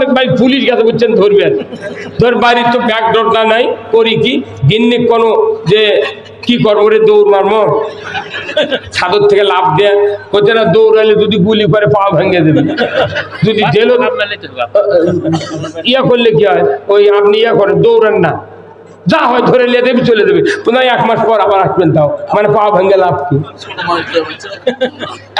আমার ভাই পুলিশ গেছে বুঝছেন ধরবেন ধর বাড়ির তো ব্যাগ দরজা নাই করি কি? গিন্নি কোনো যে কি করব রে দৌড় মারবো? ছাদর থেকে লাভ দেয়। কোথায় না দৌড়ালে যদি গুলি করে পা ভেঙে দেবে। যদি জেলও ইয়া করলে কি হয়? ওই আপনি ইয়া করেন দৌড়ান না। যা হয় ধরে নিয়ে দেবে, চলে দেবে। পুনः এক মাস পর আবার আসবেন তাও। মানে পা ভেঙে লাভ কি?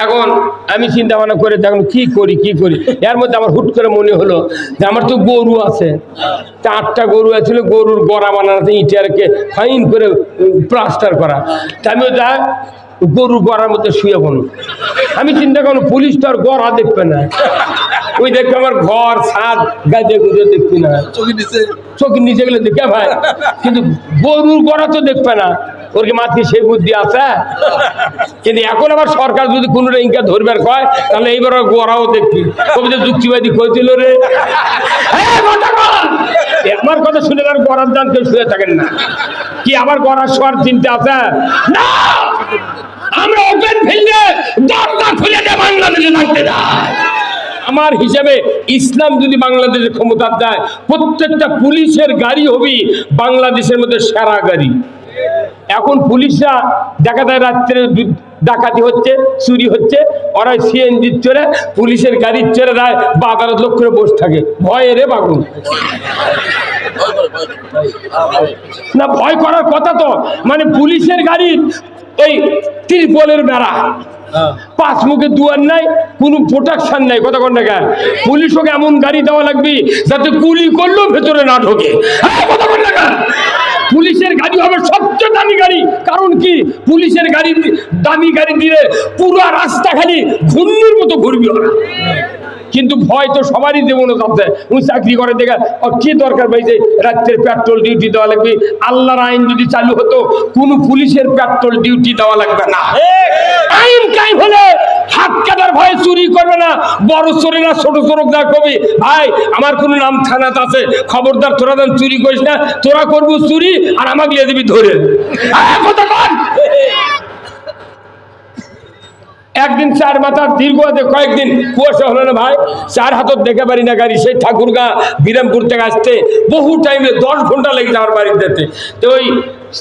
এখন আমি চিন্তা ভাবনা করে দেখুন কি করি কি করি? এর মধ্যে আমার হুট করে মনে হলো যে আমার তো গরু আছে। আটটা গরু আছে, গরুর গড়া বানানো ইটারকে ফাইন করে প্লাস্টার করা। তা আমি যা গরু গড়ার মধ্যে শুয়ে বলো আমি চিন্তা করলাম, পুলিশ তো আর গড়া দেখবে না। ওই দেখবে আমার ঘর, ছাদ গাছে গুজে দেখবি না। চোখের নিচে গেলে দেখে ভাই। কিন্তু গরুর গড়া তো দেখবে না। ওর কি সেই বুদ্ধি আছে? কিন্তু এখন আবার সরকার যদি কোনো ইনকা ধরবার কয়, তাহলে এইবার গড়াও দেখবি। তো যুক্তিবাদী কইছিল রে। আমার কথা শুনে আর গড়ার দান কেউ শুয়ে থাকেন না। কি আবার গড়ার শোয়ার চিন্তা আছে? না! আমরা ওপেন ফিল্ডে দরজা খুলে দিয়ে বাংলাদেশে থাকতে আমার হিসাবে ইসলাম যদি বাংলাদেশের ক্ষমতা দেয়, প্রত্যেকটা পুলিশের গাড়ি হবি বাংলাদেশের মধ্যে সেরা গাড়ি। এখন পুলিশরা দেখা যায় রাত্রে ডাকাতি হচ্ছে, চুরি হচ্ছে ওরা সিএনজির চড়ে পুলিশের গাড়ির চড়ে দেয় বা আদালত লোক করে বসে থাকে। ভয়ে রে বাবু। না, ভয় করার কথা তো। মানে পুলিশের গাড়ির ওই ত্রিপলের বেড়া। পাঁচ মুখে দুয়ার নাই কোনো প্রোটেকশন নাই কথা কোন পুলিশ পুলিশকে এমন গাড়ি দেওয়া লাগবে যাতে কুলি করলেও ভেতরে না ঢোকে। হ্যাঁ, কথা কন? পুলিশের গাড়ি হবে সবচেয়ে দামি গাড়ি। কারণ কি? পুলিশের গাড়ি দামি গাড়ি দিলে পুরো রাস্তা খালি ঘূর্ণির মতো ঘুরবি ওরা। কিন্তু ভয় তো সবারই জীবনে আছে উনি চাকরি করে দেখে ও কি দরকার ভাই যে রাত্রের পেট্রোল ডিউটি দেওয়া লাগবে? আল্লাহর আইন যদি চালু হতো কোনো পুলিশের পেট্রোল ডিউটি দেওয়া লাগবে না। আইন কাই হলে হাত কাটার ভয়ে চুরি করবে না, বড় চোরে না ছোট চোরক যা কবি ভাই, আমার কোনো নাম থানাত আছে খবরদার, তোরা যেন চুরি করিস না, তোরা করব চুরি আর আমাকে লিয়ে দিবি ধরে। একদিন চার মাথার দীর্ঘ আছে, কয়েকদিন কুয়াশা হলো না ভাই চার হাতত দেখে পারি না গাড়ি, সেই ঠাকুরগা বিরামপুর থেকে আসতে বহু টাইমে দশ ঘণ্টা লেগে আমার বাড়িতে যেতে। তো ওই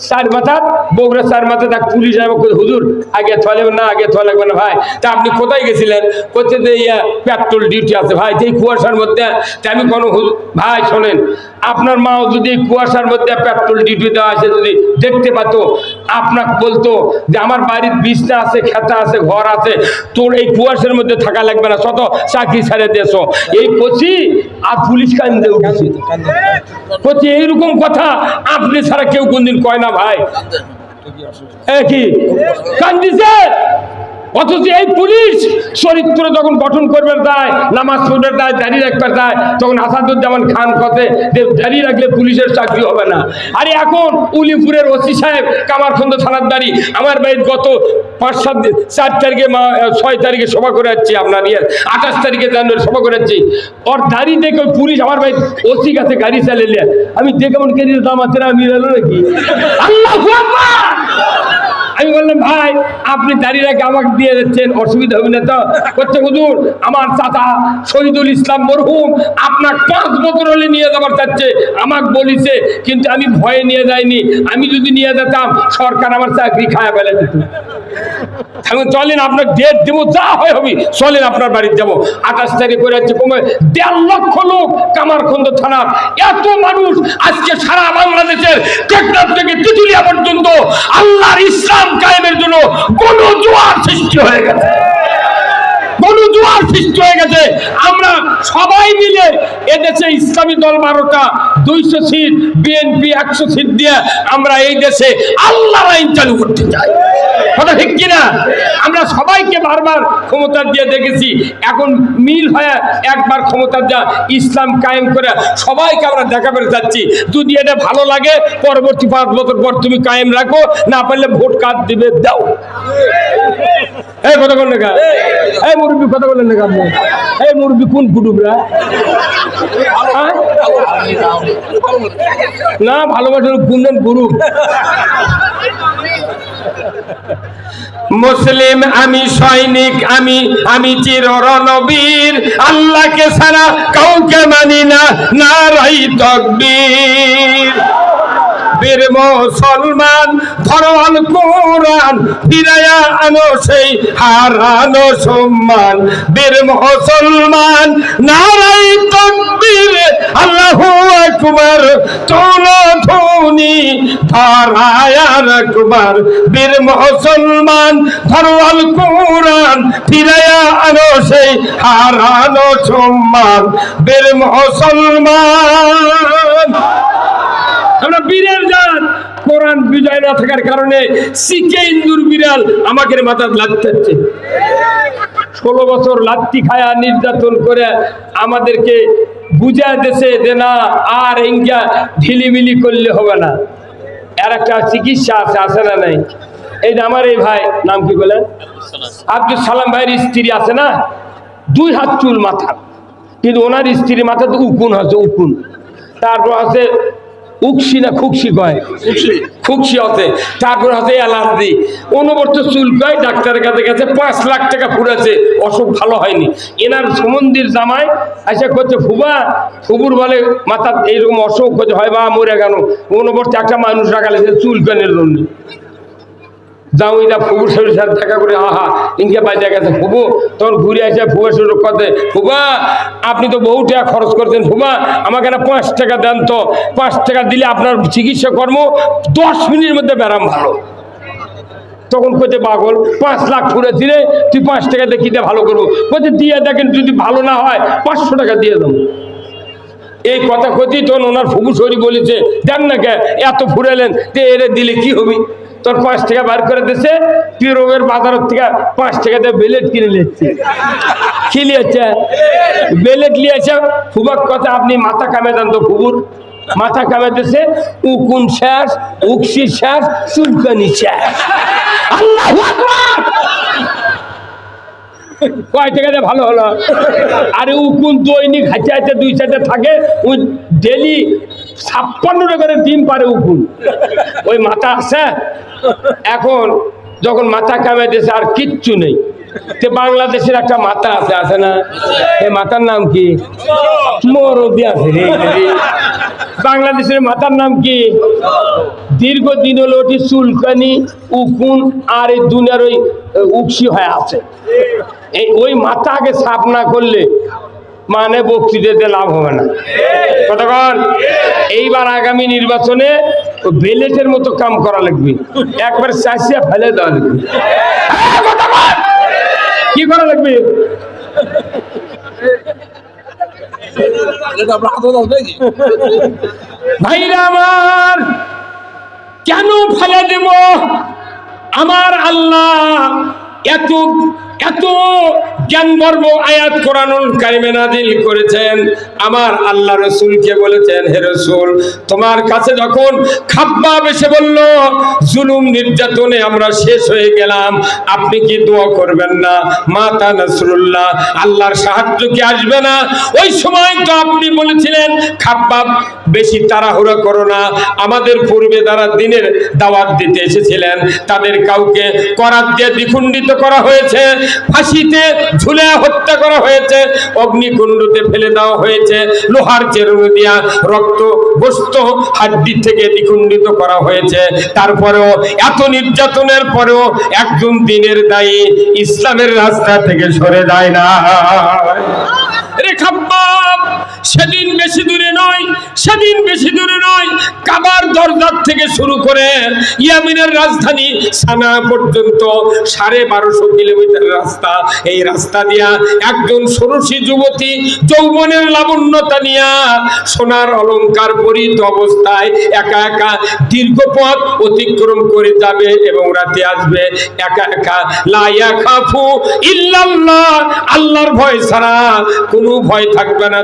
চার মাথার বগুড়া চার মাথা, তাক পুলিশ আমি হুজুর, আগে থোয়া লাগবে না, আগে থোয়া লাগবে না, ভাই। তা আপনি কোথায় গেছিলেন? করছে যে ইয়া পেট্রোল ডিউটি আছে, ভাই এই কুয়াশার মধ্যে, তা আমি কোনো ভাই, শোনেন, আপনার মাও যদি কুয়াশার মধ্যে পেট্রোল ডিউটি দেওয়া আছে যদি দেখতে পাতো আপনাকে বলতো যে আমার বাড়ির বিছনা আছে খেতা আছে ঘর আছে তোর এই কুয়াশের মধ্যে থাকা লাগবে না শত চাকরি ছেড়ে দেশো এই কচি আর পুলিশ কান্দে উঠেছে কচি এইরকম কথা আপনি ছাড়া কেউ কোনদিন কয় না ভাই। কি? কান্দিছে? অথচ এই পুলিশ চরিত্র যখন গঠন করবে যায় নামাজ পড়বে যায় দাঁড়িয়ে রাখবে যায় তখন আসাদুজ্জামান খান কথে যে দাঁড়িয়ে রাখলে পুলিশের চাকরি হবে না। আরে এখন উলিপুরের ওসি সাহেব, কামারখন্দ থানার দাঁড়ি, আমার বাড়ির গত পাঁচ, সাত চার তারিখে ছয় তারিখে সভা করে যাচ্ছি আপনার ইয়ে আঠাশ তারিখে জানুয়ারি সভা করে যাচ্ছি। ওর দাড়ি দেখে পুলিশ আমার বাড়ির ওসি কাছে গাড়ি চালিয়ে আমি দেখে মন কেজি দাম আছে না মিলালো নাকি? আল্লাহ আমি বললাম, ভাই, আপনি দাঁড়িয়ে রেখে আমাকে দিয়ে যাচ্ছেন, অসুবিধা হবে না তো? করছে হুজুর, আমার চাচা শহীদুল ইসলাম মরহুম আপনার পাঁচ বছর হলে নিয়ে যাবার চাচ্ছে, আমাকে বলিছে, কিন্তু আমি ভয়ে নিয়ে যাইনি। আমি যদি নিয়ে যেতাম, সরকার আমার চাকরি খায় ফেলে দিত। চলেন, আপনার ডেট দেবো, যা হয় হবে, চলেন আপনার বাড়িতে যাব। আঠাশ তারিখ করে হচ্ছে কমে দেড় লক্ষ লোক কামারখন্দ থানার। এত মানুষ আজকে সারা বাংলাদেশের টেকনাফ থেকে তিতুলিয়া পর্যন্ত আল্লাহর ইসলাম কায়েমের জন্য কোন জোয়ার সৃষ্টি হয়ে গেছে। কোন জোয়ার সৃষ্টি হয়ে গেছে। আমরা সবাই মিলে এদেশে ইসলামী দল বারোটা, দুইশো সিট, বিএনপি একশো সিট দিয়ে আমরা এই দেশে আল্লাহ আইন চালু করতে চাই। কথা ঠিক কিনা? আমরা সবাইকে বারবার ক্ষমতা দিয়ে দেখেছি। এখন মিল হয়ে একবার ক্ষমতা যা ইসলাম কায়েম করে সবাইকে আমরা দেখা দেখাবে যাচ্ছি। যদি এটা ভালো লাগে, পরবর্তী পাঁচ বছর পর তুমি কায়েম রাখো, না পারলে ভোট কার্ড দিবে, দাও। এই কথা বললে কা এই মুরব্বী, কথা বললেন না আপনি এই মুরব্বী, কোন কুটুবরা হ্যাঁ? না, ভালোবাসার গুঞ্জন গুরু। মুসলিম আমি সৈনিক আমি আমি চির রণবীর আল্লাহকে ছাড়া কাউকে মানি না নারাই তকবীর। বীর মুসলমান ধরওয়াল কোরআন, ফিরাইয়া আনো সেই হারানো সম্মান। বীর মুসলমান নারাই তকবীর, আল্লাহু আকবার চলো ধুনি ধরায়ার আকবার বীর মুসলমান ধরওয়াল কোরআন, ফিরাইয়া আনো সেই হারানো সম্মান। বীর মুসলমান বীরের জান কোরআন বিজয় না থাকার কারণে শিখে ইন্দুর বিড়াল আমাকে মাথা লাগতেছে ষোলো বছর লাত্তি খায়া নির্যাতন করে আমাদেরকে বুঝা দেশে যে না, আর ইঙ্গা ঢিলিমিলি করলে হবে না। এর একটা চিকিৎসা আছে আছে না নাই? এই যে আমার এই ভাই, নাম কি বলে? আব্দুল সালাম ভাইয়ের স্ত্রী আছে না? দুই হাত চুল মাথা। কিন্তু ওনার স্ত্রীর মাথাতে উকুন আছে, উকুন। তারপর আছে উকসি না খুকসি কয়? খুকসি। হতে। তারপর আছে অ্যালার্জি অনবর্ত চুল কয় ডাক্তারের কাছে গেছে পাঁচ লাখ টাকা ফুরেছে অসুখ ভালো হয়নি। এনার সমন্দির জামাই এসে করছে ফুবা ফুবুর বলে মাথা এইরকম অসুখ হচ্ছে হয় বা মরে গেল। অনবর্ত একটা মানুষ রাখালে চুল কেনের জন্য? যাও এটা ফুবুর শরীর সাথে দেখা করে, আহা, ইনকে বাইরে গেছে ফুবু তখন ঘুরে আসে ফুবা শুরু করতে ফুবা, আপনি তো বহু টাকা খরচ করছেন, ফুবা, আমাকে না পাঁচ টাকা দেন তো। পাঁচ টাকা দিলে আপনার চিকিৎসা কর্ম দশ মিনিটের মধ্যে ব্যারাম ভালো। তখন কইতে পাগল, পাঁচ লাখ ফুরে দিলে তুই পাঁচ টাকা দিয়ে কিনে ভালো করব? কইতে দিয়ে দেখেন যদি ভালো না হয়, পাঁচশো টাকা দিয়ে দেবো। এই কথা কথি তখন ওনার ফুবু শরী বলেছে, দেন না কে, এত ফুরালেন, তে এরে দিলে কি হবি? তোর পাঁচ টাকা বার করে দিছে, তুই রোগের বাজারের থেকে পাঁচ টাকা দিয়ে বেলেট কিনে নিচ্ছে কি নিয়েছে? বেলেট নিয়েছে ফুবাক কথা, আপনি মাথা কামে দেন তো ফুবুর মাথা কামে দিছে, উকুন শেষ, উকসি শেষ, চুলকানি শেষ। আল্লাহ কয় টাকা দিয়ে ভালো হলো? আরে উকুন দৈনিক হাঁচে হাঁচে দুই সাইডে থাকে ওই ডেলি ছাপ্পান্ন টাকার ডিম পারে উকুন ওই মাথা আছে? এখন যখন মাথা কামে দিয়েছে, আর কিচ্ছু নেই। তে বাংলাদেশের একটা মাথা আছে আছে না? এই মাথার নাম কি? মরদি আছে। বাংলাদেশের মাথার নাম কি? দীর্ঘদিন হলো ওটি চুলকানি, উকুন আর এই দুনিয়ার ওই উকসি হয়ে আছে। এই ওই আগে সাফ না করলে মানে বক্তৃতাতে লাভ হবে না। কতক্ষণ এইবার আগামী নির্বাচনে বেলেটের মতো কাম করা লাগবে। একবার চাষিয়া ফেলে দেওয়া লাগবে? কি করা লাগবে? ভাইরা আমার কেন ফেলে দেব? আমার আল্লাহ এত এত জ্ঞান গর্ব আয়াত কোরআনুল কারিমে নাজিল করেছেন, আমার আল্লাহ রসুলকে বলেছেন, হে রসুল, তোমার কাছে যখন খাব্বাব এসে বলল, জুলুম নির্যাতনে আমরা শেষ হয়ে গেলাম, আপনি কি দোয়া করবেন না? মাতা নসরুল্লাহ, আল্লাহর সাহায্য কি আসবে না? ওই সময় তো আপনি বলেছিলেন, খাব্বাব, বেশি তাড়াহুড়া করো না। আমাদের পূর্বে তারা দিনের দাওয়াত দিতে এসেছিলেন, তাদের কাউকে করাত দিয়ে দ্বিখণ্ডিত করা হয়েছে। ফাঁসিতে ঝুলে হত্যা করা হয়েছে, অগ্নিকুণ্ডতে ফেলে দেওয়া হয়েছে, লোহার চেরুন দিয়া রক্ত বস্ত হাড্ডি থেকে দ্বিখণ্ডিত করা হয়েছে। তারপরেও এত নির্যাতনের পরেও একজন দিনের দায়ী ইসলামের রাস্তা থেকে সরে যায় না। সেদিন বেশি দূরে নয়, সেদিন বেশি দূরে নয়, কাবার দরজার থেকে শুরু করে ইয়ামিনের রাজধানী সানা পর্যন্ত সাড়ে বারোশো কিলোমিটার রাস্তা। এই রাস্তা দিয়া একজন ষোড়শী যুবতী যৌবনের লাবণ্যতা নিয়া সোনার অলংকার পরিত অবস্থায় একা একা দীর্ঘ পথ অতিক্রম করে যাবে এবং রাতে আসবে একা একা। লাইয়া খাফু ইল্লাল্লাহ, আল্লাহর ভয় ছাড়া কোনো ভয় থাকবে না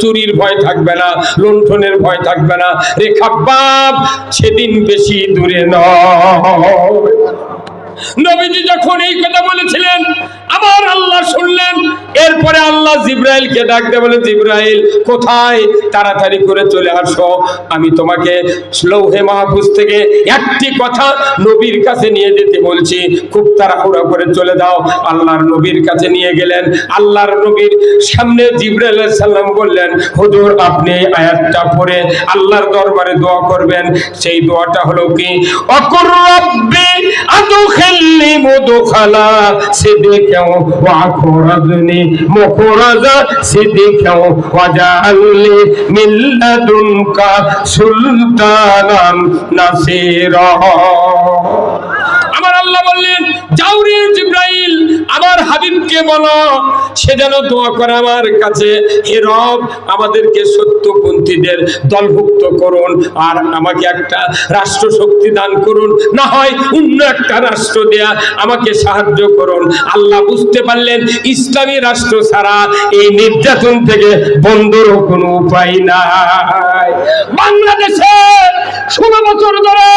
চুরির ভয় থাকবে না, লুণ্ঠনের ভয় থাকবে না। রেখাবাব সেদিন বেশি দূরে নয়। নবীজি যখন এই কথা বলেছিলেন আমার আল্লাহ শুনলেন। এরপরে আল্লাহ জিব্রাইলকে ডাকতে বলে, জিব্রাইল, কোথায়? তাড়াতাড়ি করে চলে আসো। আমি তোমাকে লৌহে মাহফুজ থেকে একটি কথা নবীর কাছে নিয়ে যেতে বলছি। খুব তাড়াহুড়া করে চলে যাও। আল্লাহর নবীর কাছে নিয়ে গেলেন। আল্লাহর নবীর সামনে জিব্রাইল সাল্লাম বললেন, হুজুর, আপনি আয়াতটা পড়ে আল্লাহর দরবারে দোয়া করবেন। সেই দোয়াটা হলো কি? অকুর রব্বি আদখিলনি মুদখালা সিদিকাও ওয়া খুরাজনি মুখরাজা সিদিকাও খেও মিন মিল্লাদুনকা সুলতানান নাসিরা। আমার আল্লাহ বললেন যাও রে জিব্রাইল, আমার হাবিবকে বলো, সে যেন দোয়া করে আমার কাছে, হে রব, আমাদেরকে সত্যপন্থীদের দলভুক্ত করুন, আর আমাকে একটা রাষ্ট্র শক্তি দান করুন, না হয় অন্য একটা রাষ্ট্র দেয়া আমাকে সাহায্য করুন। আল্লাহ বুঝতে পারলেন, ইসলামী রাষ্ট্র ছাড়া এই নির্যাতন থেকে বন্ধুরও কোনো উপায় নাই। বাংলাদেশে ষোলো বছর ধরে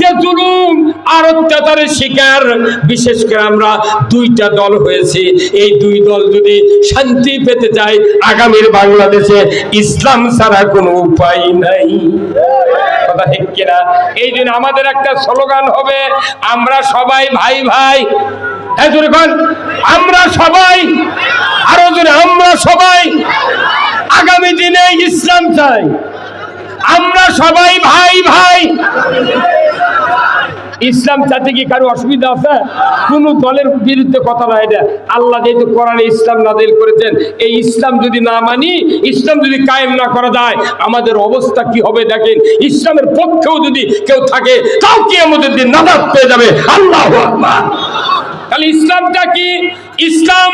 যে জুলুম আর অত্যাচারের শিকার বিশেষ করে আমরা দুইটা দল হয়েছি। এই দুই দল যদি শান্তি পেতে চাই আগামীর বাংলাদেশে ইসলাম ছাড়া কোনো উপায় নাই। কিনা? এই জন্য আমাদের একটা স্লোগান হবে, আমরা সবাই ভাই ভাই। হ্যাঁ আমরা সবাই, আরও জোরে, আমরা সবাই আগামী দিনে ইসলাম চাই। আমরা সবাই ভাই ভাই। ইসলাম চাতে কি কারও অসুবিধা আছে? কোন দলের বিরুদ্ধে কথা না এটা। আল্লাহ যেহেতু কোরআনে ইসলাম নাজিল করেছেন, এই ইসলাম যদি না মানি, ইসলাম যদি কায়েম না করা যায়, আমাদের অবস্থা কি হবে দেখেন? ইসলামের পক্ষেও যদি কেউ থাকে, তাও কি আমাদের দিন নাজাত পেয়ে যাবে। আল্লাহ তাহলে ইসলামটা কি? ইসলাম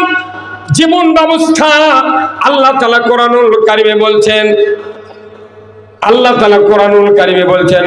জীবন ব্যবস্থা, আল্লাহ তালা কোরআনুল কারিমে বলছেন, আল্লাহ তালা কোরআনুল কারিমে বলছেন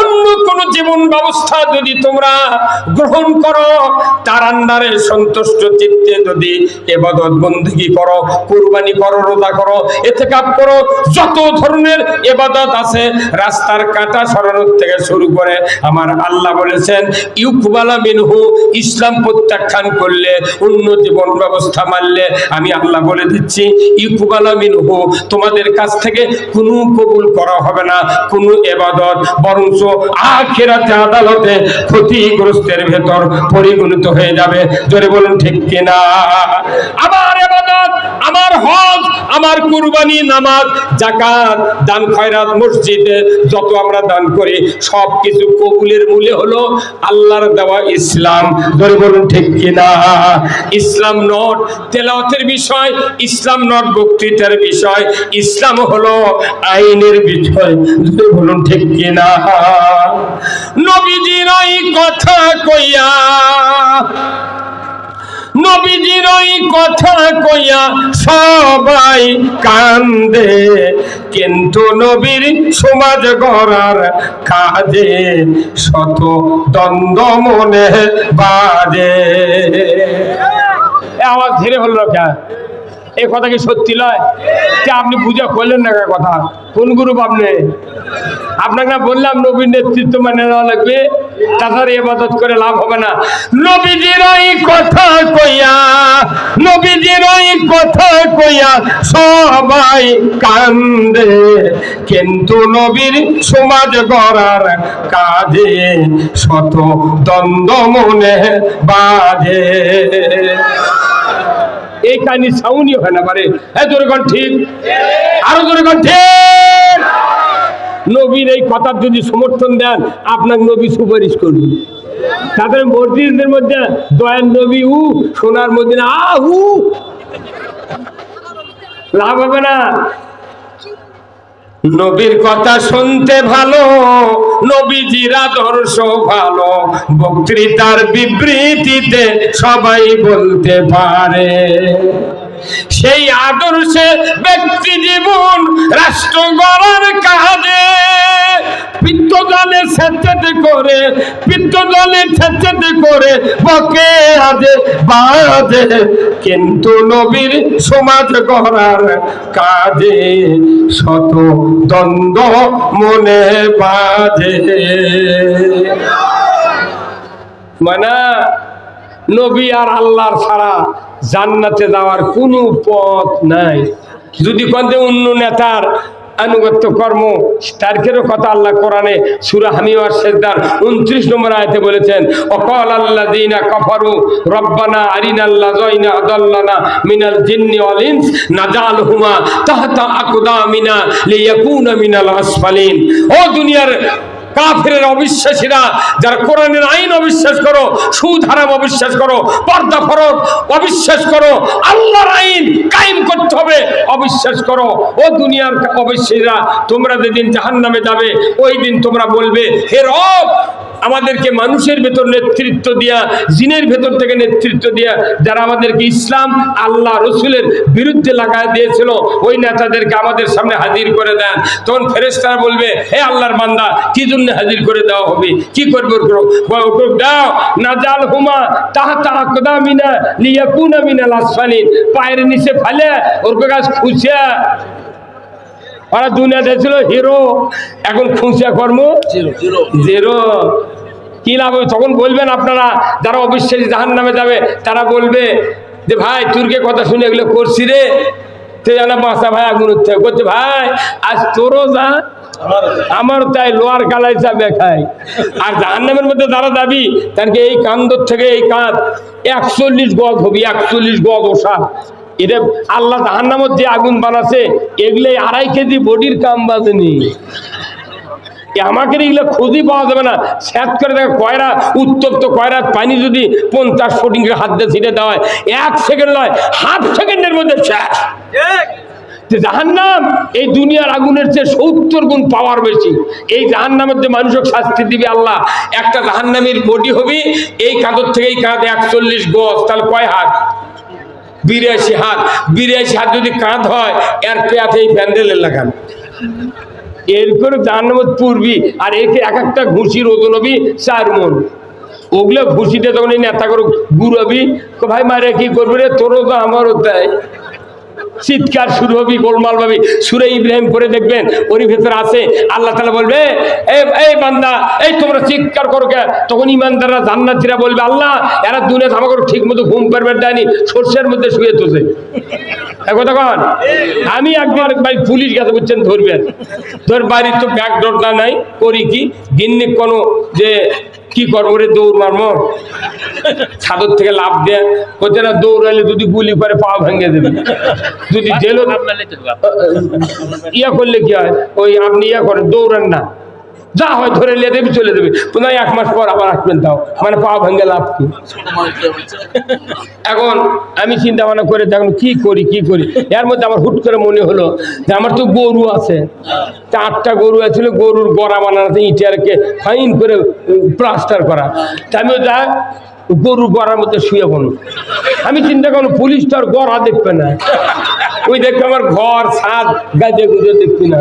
অন্য কোন জীবন ব্যবস্থা যদি তোমরা গ্রহণ করো, তার আন্ডারে সন্তুষ্ট চিত্তে যদি এবাদত বন্দী করো, কুরবানি করো, রোজা করো এতে কাপ করো, যত ধরনের এবাদত আছে, রাস্তার কাটা সরানোর থেকে শুরু করে আমার আল্লাহ বলেছেন, ইউকবালা মিনহু, ইসলাম প্রত্যাখ্যান করলে, অন্য জীবন ব্যবস্থা মানলে, আমি আল্লাহ বলে দিচ্ছি, ইউকবালা মিনহু, তোমাদের কাছ থেকে কোনো কবুল করা হবে না, কোনো এবাদত বরঞ্চ আখেরাতে আদালতে ক্ষতিগ্রস্তের ভেতর পরিগণিত হয়ে যাবে। জোরে বলুন ঠিক কিনা? আমার আমার হজ, আমার কুরবানি নামাজ, জাকাত, দান খয়রাত, মসজিদে, যত আমরা দান করি সব কিছু কবুলের মূলে হলো আল্লাহর দেওয়া ইসলাম। ধরে বলুন ঠিক কিনা? ইসলাম নট, তেলাওয়াতের বিষয়, ইসলাম নট বক্তৃতার বিষয়, ইসলাম হলো আইনের বিষয়। ধরে বলুন ঠিক কিনা? নবীজির কথা কইয়া নবীজির ওই কথা কইয়া সবাই কান্দে। কিন্তু নবীর সমাজ গড়ার কাজে শত দ্বন্দ্ব মনে বাজে। আওয়াজ ধীরে হলো কেন এই কথা কি সত্যি লয়? যে আপনি পূজা করলেন না কথা? কোন গ্রুপ আপনি? আপনাকে না বললাম নবীর নেতৃত্ব মানে নেওয়া লাগবে, তাছাড়া এবাদত করে লাভ হবে না। নবীজির কথা কইয়া, নবীজির কথা কইয়া সবাই কান্দে। কিন্তু নবীর সমাজ গড়ার কাজে শত দ্বন্দ্ব মনে বাজে এই কাহিনী সাউনি হয় না পারে হ্যাঁ ঠিক? আরও জোরে ঠিক? নবীর এই কথার যদি সমর্থন দেন, আপনাকে নবী সুপারিশ করবে। তাদের মসজিদের মধ্যে দয়ান নবী উ, সোনার মদিনা আহু লাভ হবে না। নবীর কথা শুনতে ভালো নবীজির আদর্শ ভালো বক্তৃতার বিবৃতিতে সবাই বলতে পারে। সেই আদর্শে ব্যক্তি জীবন রাষ্ট্র গড়ার কাজে পিত্তদানে সেচেতে করে পিত্তদানে সেচেতে করে, বকে আজে বাজে। কিন্তু নবীর সমাজ গড়ার কাজে শত দ্বন্দ্ব মনে বাজে। মানে নবী আর আল্লাহর ছাড়া জান্নাতে যাওয়ার কোনো পথ নাই। যদি কন্দে অন্য নেতার আনুগত্য কর্ম, তারকেরও কথা আল্লাহ কোরআনে সুরা হামিওয়ার শেষদার উনত্রিশ নম্বর আয়তে বলেছেন, অকল আল্লাহ দিনা কফারু রব্বানা আরিনাল্লাহ জয়না আদাল্লানা মিনাল জিন্নি ওয়াল ইনস নাজাল হুমা তাহতা আকদামিনা লিয়াকুনা মিনাল আসফালিন। ও দুনিয়ার কাফের অবিশ্বাসীরা, যারা কোরআনের আইন অবিশ্বাস করো, সুদ হারাম অবিশ্বাস করো, পর্দা ফরক অবিশ্বাস করো, আল্লাহর আইন কায়েম করতে হবে, অবিশ্বাস করো। ও দুনিয়ার অবিশ্বাসীরা, তোমরা যেদিন জাহান্নামে যাবে, ওই দিন তোমরা বলবে, হে রব আমাদেরকে মানুষের ভেতর নেতৃত্ব দিয়া, জিনের ভেতর থেকে নেতৃত্ব দিয়া যারা আমাদেরকে ইসলাম, আল্লাহ, রসুলের বিরুদ্ধে লাগায় দিয়েছিল, ওই নেতাদেরকে আমাদের সামনে হাজির করে দেন। তখন ফেরেস্তারা বলবে, হে আল্লাহর বান্দা, কি জন্য হাজির করে দেওয়া হবে? কি করবে দাও না জাল হুমা, তাহা তাহা কদা মিনা লিয়া কুনা মিনা লাসফালিন পায়ের নিচে ফালে, ওর কাছে খুঁজা ওরা দুনিয়াতে ছিল হিরো এখন খুঁজা কর্ম জিরো কি লাভ তখন বলবেন আপনারা যারা অবিশ্বাসী জাহান নামে যাবে তারা বলবে যে ভাই তুর্কে কথা শুনে এগুলো করছি রে? তুই জানা বাঁচা ভাই আগুন উঠতে করছে ভাই আজ তোরও যা আমার তাই লোয়ার কালাই চাবে খাই আর জাহান্নামের মধ্যে যারা যাবি তারকে এই কান্দর থেকে এই কাঁধ একচল্লিশ গজ হবি একচল্লিশ গজ ওষা। এটা আল্লাহ জাহান্নামত যে আগুন বানাচ্ছে এগুলো আড়াই কেজি বডির কাম বাজেনি। আমাকে এগুলো খুঁজই পাওয়া যাবে না। স্যাত করে দেখো, কয়রা উত্তপ্ত, কয়রা পানি যদি পঞ্চাশ ফুটিংকে হাত দিয়ে ছিটে দেওয়া হয়, এক সেকেন্ড নয় হাফ সেকেন্ডের মধ্যে শেষ। জাহান্নাম, এই দুনিয়ার আগুনের চেয়ে সত্তর গুণ পাওয়ার বেশি। এই জাহান্নামের যে মানুষক শাস্তি দিবে আল্লাহ, একটা জাহান্নামের বডি হবি, এই কাঁদর থেকে এই কাঁধ একচল্লিশ গজ, তাহলে কয় হাত? বিরাশি হাত বিরাশি হাত যদি কাঁধ হয়, এর পেয়াতে এই প্যান্ডেল লাগান। এর করে জাহান্নামত পূর্বি, আর একে এক একটা ঘুষির ওজন হবি চার মন। ওগুলো ঘুষিতে তখন এই নেতা করো গুরবি ভাই মারে কি করবি রে? তোরও তো আমারও তাই। চিৎকার শুরু হবি, গোলমাল ভাবি সুরে ইব্রাহিম করে দেখবেন ওর ভেতরে আছে। আল্লাহ তালা বলবে এই বান্দা, এই তোমরা চিৎকার করো কে? তখন ইমানদাররা জান্নাতিরা বলবে, আল্লাহ, এরা দুনিয়া আমাকে ঠিক মতো ঘুম পারবে দেয়নি, সর্ষের মধ্যে শুয়ে তোছে কথা আমি একবার ভাই পুলিশ গেছে, বুঝছেন, ধরবেন। তোর বাড়ির তো ব্যাগ দরকার নাই, করি কি? গিন্নি কোনো যে কি করব রে দৌড় মারবো? ছাদর থেকে লাভ দেয় হচ্ছে না দৌড়ালে যদি গুলি করে পা ভেঙে দেবে। যদি জেলও ইয়া করলে কি হয়? ওই আপনি ইয়া করেন দৌড়ান না। যা হয় ধরে নিয়ে দেবে, চলে দেবে। পুনः এক মাস পর আবার আসবেন তাও। মানে পা ভেঙে লাভ কি? এখন আমি চিন্তা ভাবনা করে দেখুন কি করি কি করি? এর মধ্যে আমার হুট করে মনে হলো যে আমার তো গরু আছে। চারটা গরু আছে, গরুর গড়া বানাতে ইটারকে ফাইন করে প্লাস্টার করা। তা আমি যা গরু গড়ার মধ্যে শুয়ে বলো আমি চিন্তা করলাম পুলিশ তো আর গড়া দেখবে না। ওই দেখবে আমার ঘর ছাদ গাজে গুজে দেখবি না।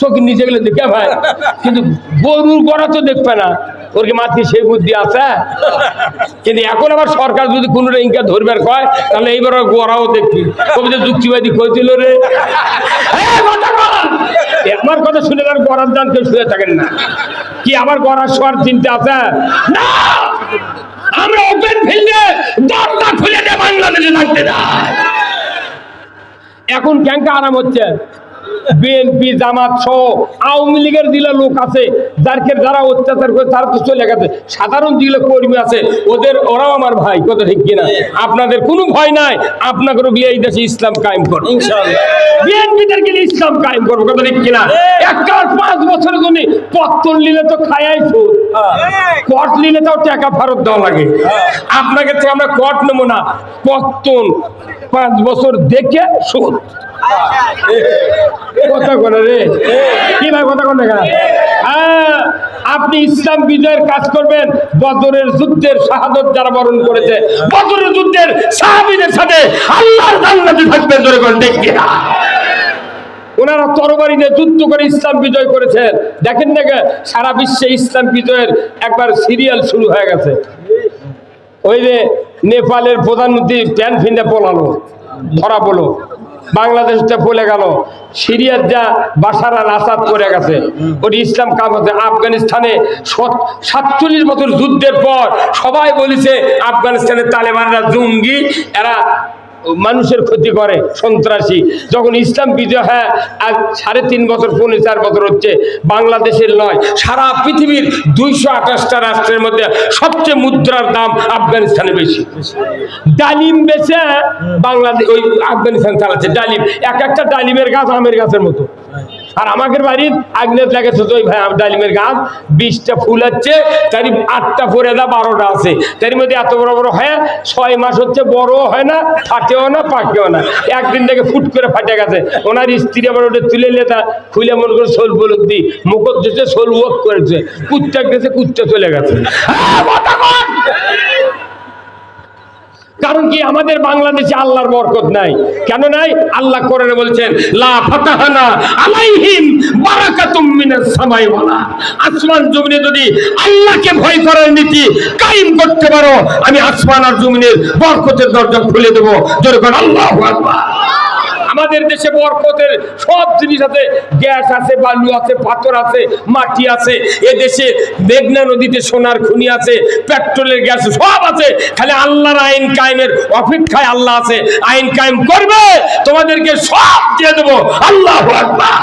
চোখের নিচে। গেলে দেখে ভাই কিন্তু গরুর গড়া তো দেখবে না। ওর কি মাথায় সেই বুদ্ধি আছে? কিন্তু এখন আবার সরকার যদি কোনো ইনকা ধরবার কয় তাহলে এইবার গড়াও দেখবি কবি যে যুক্তিবাদী কইছিল রে? আমার কথা শুনে আর গড়ার দান কেউ শুয়ে থাকেন না। কি আবার গড়ার শোয়ার চিন্তা আছে? না! ওপেন ফিল্ডে খুলে দে বাংলাদেশে থাকতে এখন ক্যাঙ্কা আরাম হচ্ছে। বিএনপি জামাত সহ আওয়ামী লীগের দিলে লোক আছে যারকে যারা অত্যাচার করে তারা তো চলে গেছে। সাধারণ দিলে কর্মী আছে ওদের ওরাও আমার ভাই কথা ঠিক কিনা? আপনাদের কোনো ভয় নাই গিয়ে এই দেশে ইসলাম কায়েম করো বিএনপিদের গেলে ইসলাম কায়েম করব কথা ঠিক কিনা? একটা পাঁচ বছরের জন্য পত্তন নিলে তো খায়াই সুদ। কট নিলে তাও টাকা ফেরত দেওয়া লাগে। আপনাকে থেকে আমরা কট নেব না পত্তন পাঁচ বছর দেখে সুদ। কথা বলে রে? কি ভাই কথা বলে হ্যাঁ আপনি ইসলাম বিজয়ের কাজ করবেন বদরের যুদ্ধের শাহাদত যারা বরণ করেছে বদরের যুদ্ধের সাহাবী নবীদের সাথে আল্লাহর জান্নাতে থাকবেন জোরে করে দেখি না ওনারা তরবারি নিয়ে যুদ্ধ করে ইসলাম বিজয় করেছেন। দেখেন গে, সারা বিশ্বে ইসলাম বিজয়ের একবার সিরিয়াল শুরু হয়ে গেছে। ওই যে নেপালের প্রধানমন্ত্রী প্যান ফিন্দে পলালো ধরা পড়ল। বাংলাদেশটা ফুলে গেল, সিরিয়ার যা বাসার আল আসাদ করে গেছে, ওটি ইসলাম কাম হচ্ছে আফগানিস্তানে সত- সাতচল্লিশ বছর যুদ্ধের পর সবাই বলেছে, আফগানিস্তানের তালেবানরা জঙ্গি, এরা মানুষের ক্ষতি করে, সন্ত্রাসী। যখন ইসলাম বিজয় হয়, আজ সাড়ে তিন বছর, পৌনে চার বছর হচ্ছে, বাংলাদেশের নয়, সারা পৃথিবীর দুইশো আঠাশটা রাষ্ট্রের মধ্যে সবচেয়ে মুদ্রার দাম আফগানিস্তানে বেশি। ডালিম বেছে বাংলাদেশ ওই আফগানিস্তান চালাচ্ছে। ডালিম, এক একটা ডালিমের গাছ আমের গাছের মতো। আর আমাদের বাড়ির আগ্নেত লাগেছে তো ওই ডালিমের গাছ, বিশটা ফুল হচ্ছে তার আটটা পরে দা বারোটা আছে। তার মধ্যে এত বড় বড় হয়, ছয় মাস হচ্ছে বড় হয় না, ফাটেও না, পাকেও না। একদিন থেকে ফুট করে ফাটে গেছে। ওনার স্ত্রী আবার ওটা তুলে নিয়ে তা খুলে মনে করে সোল বলুক দি, মুখত দিচ্ছে সোল ওয়াক করেছে। কুত্তা গেছে কুত্তা চলে গেছে! কারণ কি আমাদের বাংলাদেশে আল্লাহর বরকত নাই। কেন নাই? আল্লাহ কোরআনে বলছেন, লা ফাতাহানা আলাইহিম বারাকাতুম মিনাস সামাই ওয়ালা। আসমান জমিনে যদি আল্লাহকে ভয় করার নীতি কায়েম করতে পারো, আমি আসমান আর জমিনের বরকতের দরজা খুলে দেব। জোরে করে আল্লাহু আকবার। আমাদের দেশে বরকতের সব জিনিস আছে। গ্যাস আছে, বালু আছে, পাথর আছে, মাটি আছে। এ দেশে মেঘনা নদীতে সোনার খুনি আছে, পেট্রোলের গ্যাস সব আছে। খালি আল্লাহর আইন কায়েমের অপেক্ষায় আল্লাহ আছে। আইন কায়েম করবে, তোমাদেরকে সব দিয়ে দেবো। আল্লাহ আকবার।